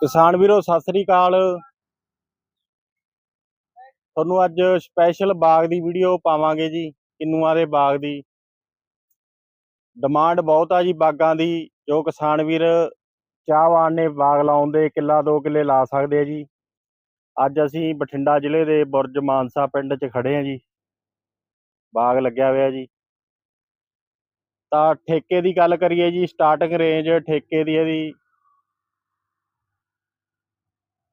ਕਿਸਾਨ ਵੀਰੋ, ਸਤਿ ਸ੍ਰੀ ਅਕਾਲ। ਤੁਹਾਨੂੰ ਅੱਜ ਸਪੈਸ਼ਲ ਬਾਗ ਦੀ ਵੀਡੀਓ ਪਾਵਾਂਗੇ ਜੀ, ਕਿੰਨੂਆਂ ਦੇ ਬਾਗ ਦੀ। ਡਿਮਾਂਡ ਬਹੁਤ ਆ ਜੀ ਬਾਗਾਂ ਦੀ, ਜੋ ਕਿਸਾਨ ਵੀਰ ਚਾਹਵਾਨ ਨੇ ਬਾਗ ਲਾਉਣ ਦੇ, ਕਿੱਲਾ ਦੋ ਕਿੱਲੇ ਲਾ ਸਕਦੇ ਆ ਜੀ। ਅੱਜ ਅਸੀਂ ਬਠਿੰਡਾ ਜ਼ਿਲ੍ਹੇ ਦੇ ਬੁਰਜ ਮਾਨਸਾ ਪਿੰਡ 'ਚ ਖੜੇ ਆ ਜੀ। ਬਾਗ ਲੱਗਿਆ ਹੋਇਆ ਜੀ। ਤਾਂ ਠੇਕੇ ਦੀ ਗੱਲ ਕਰੀਏ ਜੀ ਸਟਾਰਟਿੰਗ ਰੇਂਜ ਠੇਕੇ ਦੀ ਇਹਦੀ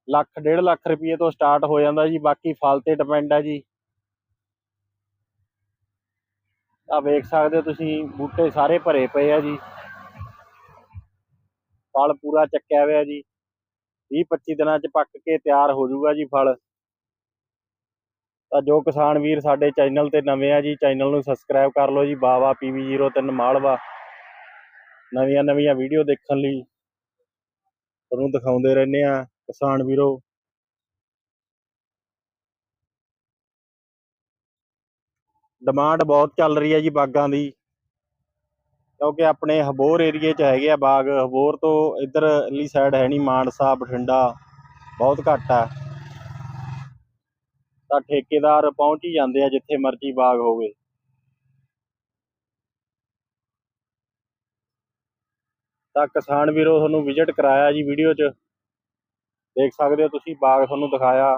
ਲੱਖ, ਡੇਢ ਲੱਖ ਰੁਪਏ ਤੋਂ ਸਟਾਰਟ ਹੋ ਜਾਂਦਾ ਜੀ, ਬਾਕੀ ਫਲ ਤੇ ਡਿਪੈਂਡ ਹੈ ਜੀ। ਆ ਵੇਖ ਸਕਦੇ ਹੋ ਤੁਸੀਂ, ਬੂਟੇ ਸਾਰੇ ਭਰੇ ਪਏ ਆ ਜੀ। ਫਲ ਪੂਰਾ ਚੱਕਿਆ ਹੋਇਆ ਜੀ। 20 25 ਦਿਨਾਂ ਚ ਪੱਕ ਕੇ ਤਿਆਰ ਹੋ ਜਾਊਗਾ ਜੀ ਫਲ। ਤਾਂ ਜੋ ਕਿਸਾਨ ਵੀਰ ਸਾਡੇ ਚੈਨਲ ਤੇ ਨਵੇਂ ਆ ਜੀ, ਚੈਨਲ ਨੂੰ ਸਬਸਕ੍ਰਾਈਬ ਕਰ ਲਓ ਜੀ। ਬਾਵਾ PV03 ਮਾਲਵਾ। ਨਵੀਆਂ ਨਵੀਆਂ ਵੀਡੀਓ ਦੇਖਣ ਲਈ ਤੁਹਾਨੂੰ ਦਿਖਾਉਂਦੇ ਰਹਿੰਦੇ ਆ। ਕਿਸਾਨ ਵੀਰੋ। ਡਿਮਾਂਡ ਬਹੁਤ ਚੱਲ ਰਹੀ ਹੈ ਜੀ ਬਾਗਾਂ ਦੀ। ਕਿਉਂਕਿ ਆਪਣੇ ਹਬੋਰ ਏਰੀਏ 'ਚ ਹੈਗੇ ਆ ਬਾਗ। ਹਬੋਰ ਤੋਂ ਇੱਧਰਲੀ ਸਾਈਡ ਹੈ ਨਹੀਂ ਮਾਨਸਾ, ਬਠਿੰਡਾ, ਬਹੁਤ ਘੱਟ ਆ। ਤਾਂ ਠੇਕੇਦਾਰ ਪਹੁੰਚ ਹੀ ਜਾਂਦੇ ਆ ਜਿੱਥੇ ਮਰਜ਼ੀ ਬਾਗ ਹੋਵੇ। ਤਾਂ ਕਿਸਾਨ ਵੀਰੋ, ਤੁਹਾਨੂੰ ਵਿਜ਼ਿਟ ਕਰਾਇਆ ਜੀ ਵੀਡੀਓ 'ਚ। ਦੇਖ ਸਕਦੇ ਹੋ ਤੁਸੀਂ, ਬਾਗ ਤੁਹਾਨੂੰ ਦਿਖਾਇਆ।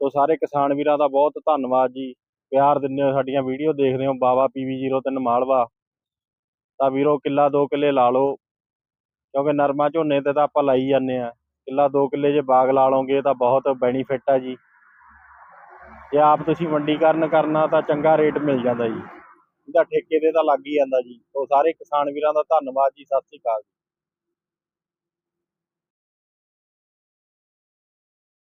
ਸੋ ਸਾਰੇ ਕਿਸਾਨ ਵੀਰਾਂ ਦਾ ਬਹੁਤ ਧੰਨਵਾਦ ਜੀ। ਪਿਆਰ ਦਿੰਦੇ ਹੋ ਸਾਡੀਆਂ ਵੀਡੀਓ, ਦੇਖਦੇ ਹੋ ਬਾਵਾ PV03 ਮਾਲਵਾ। ਤਾਂ ਵੀਰੋ, ਕਿੱਲਾ ਦੋ ਕਿੱਲੇ ਲਾ ਲਓ। ਕਿਉਂਕਿ ਨਰਮਾ ਝੋਨੇ ਤੇ ਤਾਂ ਆਪਾਂ ਲਾਈ ਜਾਂਦੇ ਆ ਕਿੱਲਾ ਦੋ ਕਿੱਲੇ ਜੇ ਬਾਗ ਲਾ ਲਓਗੇ ਤਾਂ ਬਹੁਤ ਬੈਨੀਫਿਟ ਆ ਜੀ। ਜੇ ਆਪ ਤੁਸੀਂ ਮੰਡੀਕਰਨ ਕਰਨਾ ਤਾਂ ਚੰਗਾ ਰੇਟ ਮਿਲ ਜਾਂਦਾ ਜੀ। ਇਹਦਾ ਠੇਕੇ ਤੇ ਤਾਂ ਲੱਗ ਹੀ ਜਾਂਦਾ ਜੀ। ਸੋ ਸਾਰੇ ਕਿਸਾਨ ਵੀਰਾਂ ਦਾ ਧੰਨਵਾਦ ਜੀ। ਸਤਿ ਸ੍ਰੀ ਅਕਾਲ